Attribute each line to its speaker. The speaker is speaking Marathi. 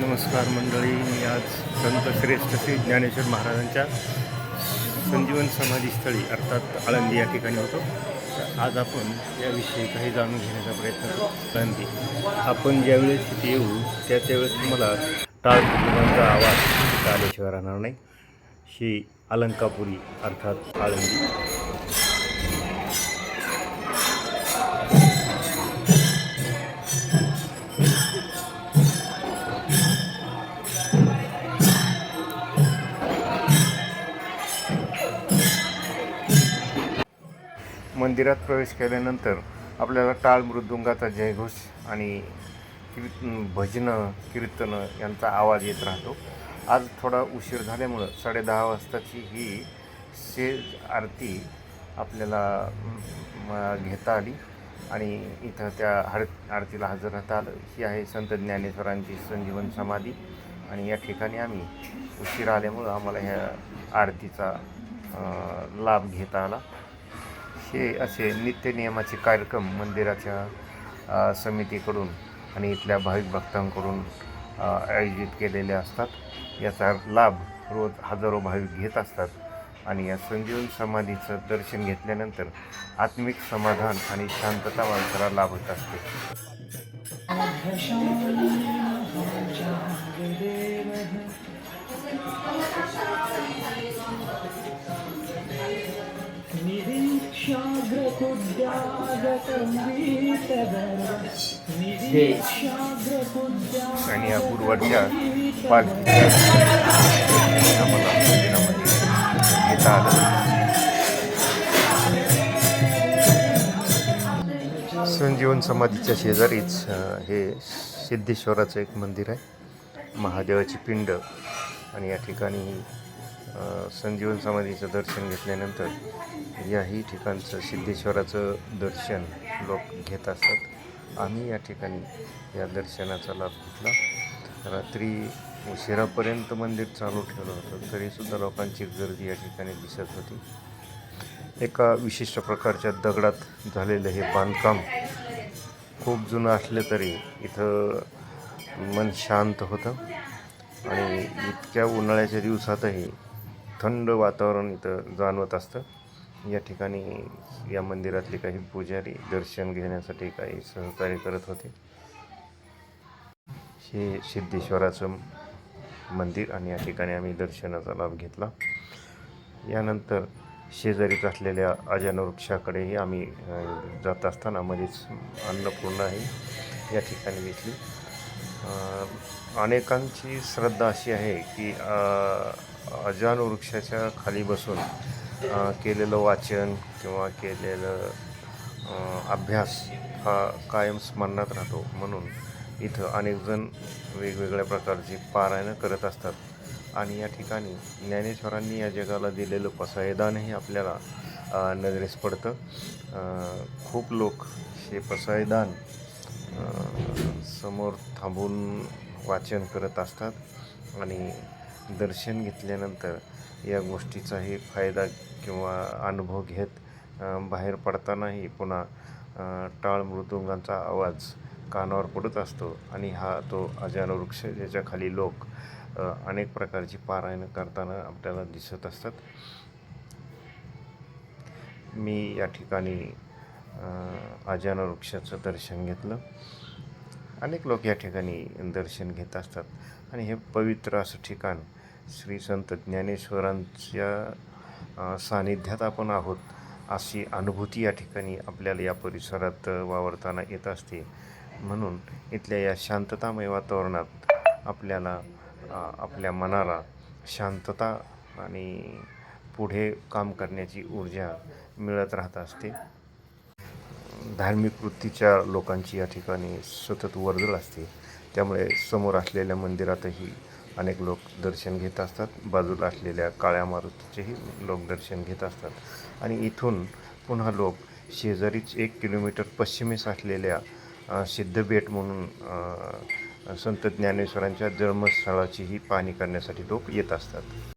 Speaker 1: नमस्कार मंडळी मी आज संत श्रेष्ठ श्री ज्ञानेश्वर महाराजांच्या संजीवन समाधीस्थळी अर्थात आळंदी या ठिकाणी होतो. तर आज आपण याविषयी काही जाणून घेण्याचा प्रयत्न करू. आळंदी आपण ज्यावेळेस तिथे येऊ त्या त्यावेळेस तुम्हाला टाळ कुटुंबांचा आवाज आल्याशिवाय राहणार नाही. श्री अलंकापुरी अर्थात आळंदी. मंदिरात प्रवेश केल्यानंतर आपल्याला टाळ मृदुंगाचा जयघोष आणि भजनं कीर्तनं यांचा आवाज येत राहतो. आज थोडा उशीर झाल्यामुळं साडेदहा वाजताची ही शेज आरती आपल्याला घेता आली आणि इथं त्या हर आरतीला हजर राहता आलं. ही आहे संत ज्ञानेश्वरांची संजीवन समाधी आणि या ठिकाणी आम्ही उशीर आल्यामुळं आम्हाला ह्या आरतीचा लाभ घेता आला. हे असे नित्यनियमाचे कार्यक्रम मंदिराच्या समितीकडून आणि इथल्या भाविक भक्तांकडून आयोजित केलेले असतात. याचा लाभ रोज हजारो भाविक घेत असतात आणि या संजीवन समाधीचं दर्शन घेतल्यानंतर आत्मिक समाधान आणि शांतता माणसाला लाभत असते. आणि या गुरुवारच्या पालखीच्या आम्हाला मंदिरामध्ये घेता आलं संजीवन समाधीच्या शेजारीच हे सिद्धेश्वराचं एक मंदिर आहे. महादेवाची पिंड. आणि या ठिकाणी संजीवन समाधीचं दर्शन घेतल्यानंतर याही ठिकाणचं सिद्धेश्वराचं दर्शन लोक घेत असतात. आम्ही या ठिकाणी या दर्शनाचा लाभ घेतला. रात्री उशिरापर्यंत मंदिर चालू ठेवलं होतं तरीसुद्धा लोकांची गर्दी या ठिकाणी दिसत होती. एका विशिष्ट प्रकारच्या दगडात झालेलं हे बांधकाम खूप जुनं असलं तरी इथं मन शांत होतं. आणि इतक्या उन्हाळ्याच्या दिवसातही थंड वातावरण इथं जाणवत असतं. या ठिकाणी या मंदिरातले काही पुजारी दर्शन घेण्यासाठी काही सहकार्य करत होते. हे सिद्धेश्वराचं मंदिर आणि या ठिकाणी आम्ही दर्शनाचा लाभ घेतला. यानंतर शेजारीच असलेल्या अजान वृक्षाकडेही आम्ही जात असताना मध्येच अन्नपूर्णा ही या ठिकाणी घेतली अनेकांची श्रद्धा अशी आहे की अजान वृक्षाच्या खाली बसून केलेलं वाचन किंवा केलेलं अभ्यास हा कायम स्मरणात राहतो. म्हणून इथं अनेकजण वेगवेगळ्या प्रकारची पारायणं करत असतात. आणि या ठिकाणी ज्ञानेश्वरांनी या जगाला दिलेलं पसायदानही आपल्याला नजरेस पडतं. खूप लोक हे पसायदान समोर थांबून वाचन करत असतात आणि दर्शन घेतल्यानंतर या गोष्टीचाही फायदा किंवा अनुभव घेत बाहेर पडतानाही पुन्हा टाळ मृदुंगांचा आवाज कानावर पडत असतो आणि हा तो अजान वृक्ष ज्याच्या खाली लोक अनेक प्रकारची पारायणं करताना आपल्याला दिसत असतात. मी या ठिकाणी अजान वृक्षाचं दर्शन घेतलं. अनेक लोक या ठिकाणी दर्शन घेत असतात. आणि हे पवित्र असं ठिकाण श्री संत ज्ञानेश्वरांच्या सानिध्यात आपण आहोत अशी अनुभूती या ठिकाणी आपल्याला या परिसरात वावरताना येत असते. म्हणून इथल्या या शांततामय वातावरणात आपल्याला आपल्या मनाला शांतता आणि पुढे काम करण्याची ऊर्जा मिळत राहत असते. धार्मिक वृत्तीच्या लोकांची या ठिकाणी सतत वर्दळ असते. त्यामुळे समोर असलेल्या मंदिरातही अनेक लोक दर्शन घेत असतात. बाजूला असलेल्या काळ्या मारुतीचेही लोक दर्शन घेत असतात. आणि इथून पुन्हा लोक शेजारीच एक किलोमीटर पश्चिमेस असलेल्या सिद्धबेट म्हणून संत ज्ञानेश्वरांच्या जन्मस्थळाचीही पाहणी करण्यासाठी लोक येत असतात.